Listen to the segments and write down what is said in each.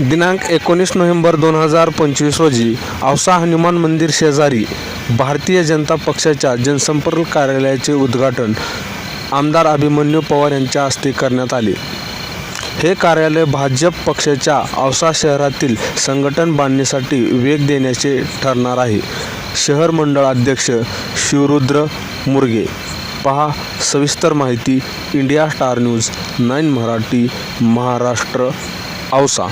दिनांक एकोणीस नोव्हेंबर दोन हजार पंचवीस रोजी औसा हनुमान मंदिर शेजारी भारतीय जनता पक्षाच्या जनसंपर्क कार्यालयाचे उद्घाटन आमदार अभिमन्यू पवार यांच्या हस्ते करण्यात आले. हे कार्यालय भाजप पक्षाच्या औसा शहरातील संघटन बांधणीसाठी वेग देण्याचे ठरणार आहे. शहर मंडळ अध्यक्ष शिवरुद्र मुर्गे. पहा सविस्तर माहिती India Star News nine Marathi Maharashtra Ausa.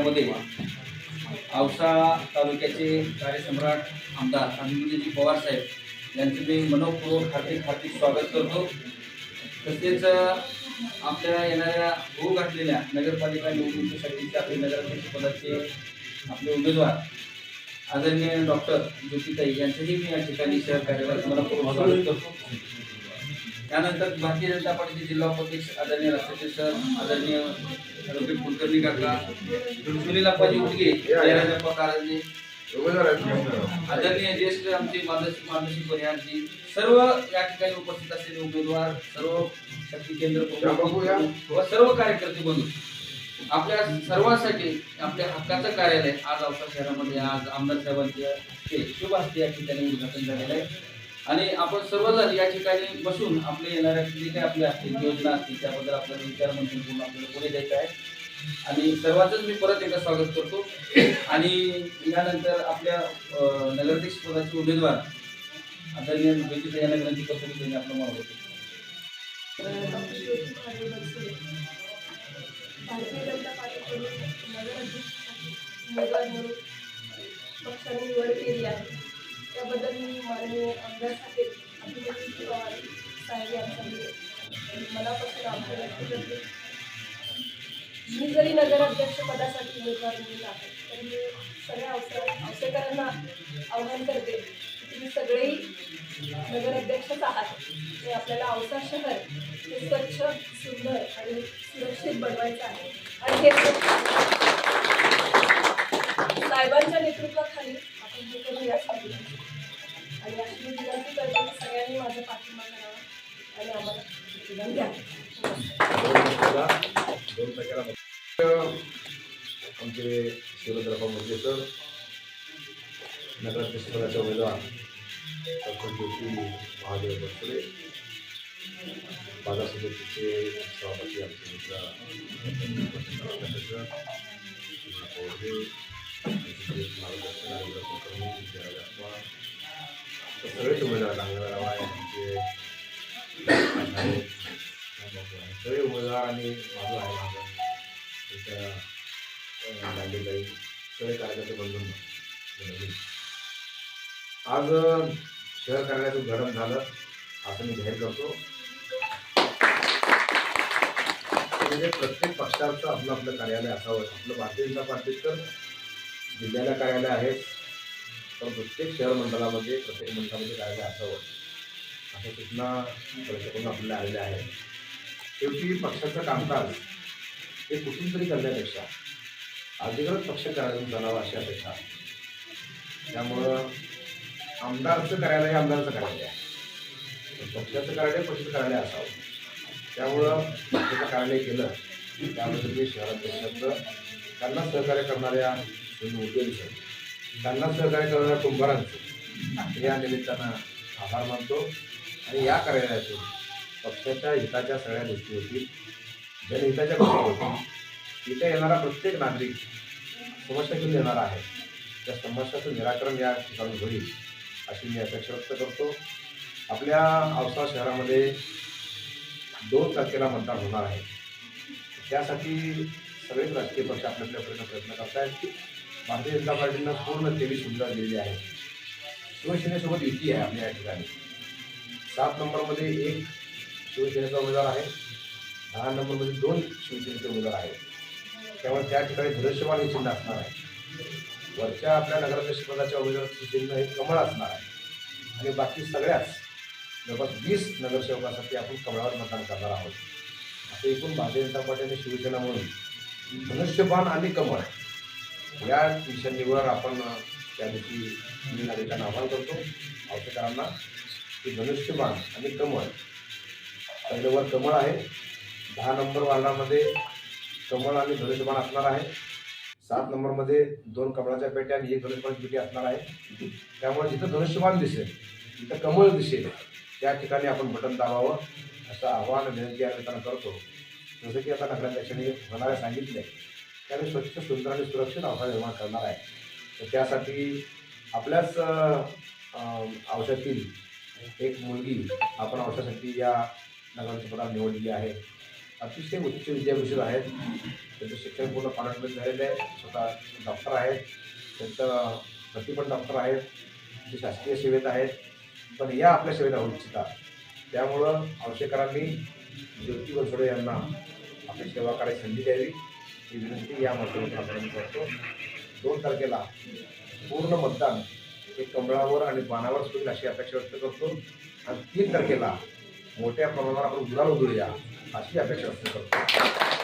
मध्ये औसा तालुक्याचे कार्यसम्राट आमदार अभिमन्यूजी पवार साहेब यांचे मी मनोपूर्वक हार्दिक हार्दिक स्वागत करतो. तसेच आपल्या येणाऱ्या होऊ घातलेल्या नगरपालिका निवडणुकीसाठीचे आपले नगराध्यक्ष पदाचे आपले उमेदवार आदरणीय डॉक्टर ज्योतिताई यांचंही मी या ठिकाणी शहर कार्यालयात मनपूर्वक स्वागत करतो. त्यानंतर भारतीय जनता पार्टीचे जिल्हा उपाध्यक्ष आदरणीय राष्ट्राचे सर आदरणीय रफिक कुलकर्णी काका सुनील अप्पाजी उटगे जयराजप्पा कारंजे आदरणीय ज्येष्ठ आमचे मानसिक मानसिक परिहारजी सर्व या ठिकाणी उपस्थित असलेले उमेदवार सर्व शक्ती केंद्र व सर्व कार्यकर्ते बंधू आपल्या सर्वांसाठी आपल्या हक्काचं कार्यालय आज औसा शहरामध्ये आज आमदार साहेबांच्या शुभ हस्ते या ठिकाणी उद्घाटन झालेलं आहे. आणि आपण सर्वजण या ठिकाणी बसून आपले येणाऱ्या जे काही आपल्या असतील योजना असतील त्याबद्दल आपल्याला विचार म्हणजे मंथन करून आपल्याला पुढे द्यायचं आहे. आणि सर्वांचंच मी परत एकदा स्वागत करतो. आणि यानंतर आपल्या नगराध्यक्ष पदाचे उमेदवार आदरणीय ज्योतिषा यांना विनंती करतो त्यांनी आपलं मत होतं भारतीय जनता पार्टीकडून नगराध्यक्ष उमेदवार म्हणून पक्षाने निवड केली आहे. त्याबद्दल मी माननीय आमदार साहेब अभिमन्यू पवार साहेब यांचा मनापासून आभार व्यक्त करते मी जरी नगराध्यक्ष पदासाठी उमेदवार म्हणून आहे तर मी सगळ्या अवसर अवसेकरांना आव्हान करते की तुम्ही सगळेही नगराध्यक्षच आहात. ते आपल्याला औसा शहर हे स्वच्छ सुंदर आणि सुरक्षित बनवायचं आहे. आणि हे आमचे शिवराजराव मोदी सर नगराध्यक्षपदाचे उमेदवार डॉक्टर महादेव बसले बाजार समितीचे सभापती आमचे मित्र मार्गदर्शन सगळेच उमेदवार बाजू आहे माझं त्याच्या दांडेबाई सगळे कार्यकर्ते बंधून आज शहर कार्यालयाचं उद्घाटन झालं. असं मी जाहीर करतो. म्हणजे प्रत्येक पक्षाचं आपलं आपलं कार्यालय असावं. आपलं भारतीय जनता पार्टीत तर जिल्ह्याला कार्यालय आहेत तर प्रत्येक शहर मंडळामध्ये प्रत्येक मंडळामध्ये कार्यालय असावं. अशा सूचना प्रेक्षकांना आपल्याला आलेल्या आहेत. शेवटी पक्षाचं कामकाज हे कुठून तरी करण्यापेक्षा अधिकृत पक्ष करायला जाणावं अशी अपेक्षा त्यामुळं आमदारचं कार्यालय हे आमदारचं कार्यालय आहे. पक्षाचं कार्यालय पक्षाचं कार्यालय असावं. त्यामुळं पक्षाचं कार्यालय केलं त्यामध्ये मी शहराध्यक्षाचं त्यांना सहकार्य करणाऱ्या उद्योजक त्यांना सहकार्य करणाऱ्या कुंभारांचं या निमित्तानं आभार मानतो. आणि या कार्यालयातून पक्षाच्या हिताच्या सगळ्या गोष्टी होतील जनहिताच्या गोष्टी होतील इथे येणारा प्रत्येक नागरिक समस्या घेऊन येणार आहे. त्या समस्याचं निराकरण या ठिकाणी होईल अशी मी अपेक्षा व्यक्त करतो. आपल्या औसा शहरामध्ये दोन तारखेला मतदान होणार आहे. त्यासाठी सगळेच राजकीय पक्ष आपल्या प्रयत्न करत आहेत भारतीय जनता पार्टीनं पूर्ण तेवीस सुविधा दिलेली आहे. शिवसेनेसोबत युती आहे आपल्या या ठिकाणी. सात नंबरमध्ये एक शिवसेनेचा उमेदवार आहे दहा नंबरमध्ये दोन शिवसेनेचे उमेदवार आहेत. त्यामुळे त्या ठिकाणी धनुष्यबाण हे चिन्ह असणार आहे. वरच्या आपल्या नगराध्यक्षपदाच्या उमेदवाराचं चिन्ह हे कमळ असणार आहे. आणि बाकी सगळ्याच जवळपास वीस नगरसेवकासाठी आपण कमळावर मतदान करणार आहोत. असं एकूण भारतीय जनता पार्टी आणि शिवसेना म्हणून धनुष्यबाण आणि कमळ या निशाणीवर आपण त्या दिवशी मी नागरिकांना आवाहन करतो. औषधकारांना की धनुष्यबाण आणि कमळ पहिलं वर कमळ आहे. दहा नंबर वार्डामध्ये कमळ आणि धनुष्यबाण असणार आहे. सात नंबरमध्ये दोन कमळाच्या पेट्या आणि एक धनुष्यबाणाची पेटी असणार आहे. त्यामुळे जिथं धनुष्यबाण दिसेल जिथं कमळ दिसेल त्या ठिकाणी आपण बटन दाबावं असं आव्हान विनंती आम्ही त्यांना करतो. जसं की आता नगराध्यक्षांनी होणाऱ्या सांगितले त्याने स्वच्छ सुंदर आणि सुरक्षित आव्हान निर्माण करणार आहे. तर त्यासाठी आपल्याच औषधातील एक मुलगी आपण औषधासाठी या नगराध्यक्षपदाला निवडलेली आहे. अतिशय उच्च विद्याभूषण आहेत. त्यांचं शिक्षण पूर्ण पारंपरिक झालेलं आहे स्वतः डॉक्टर आहेत. त्यांचं पती पण डॉक्टर आहेत. ते शासकीय सेवेत आहेत. पण या आपल्या सेवेला होऊ इच्छितात त्यामुळं आवश्यकरांनी ज्योती बनसोडे यांना आपली सेवा करायची संधी द्यावी. ही विनंती या माध्यमातून करतो. दोन तारखेला पूर्ण मतदान हे कमळावर आणि बाणावर सुरू अशी अपेक्षा व्यक्त करतो. आणि तीन तारखेला मोठ्या प्रमाणावर आपण गुलाल उधळूया. अशी अपेक्षा असते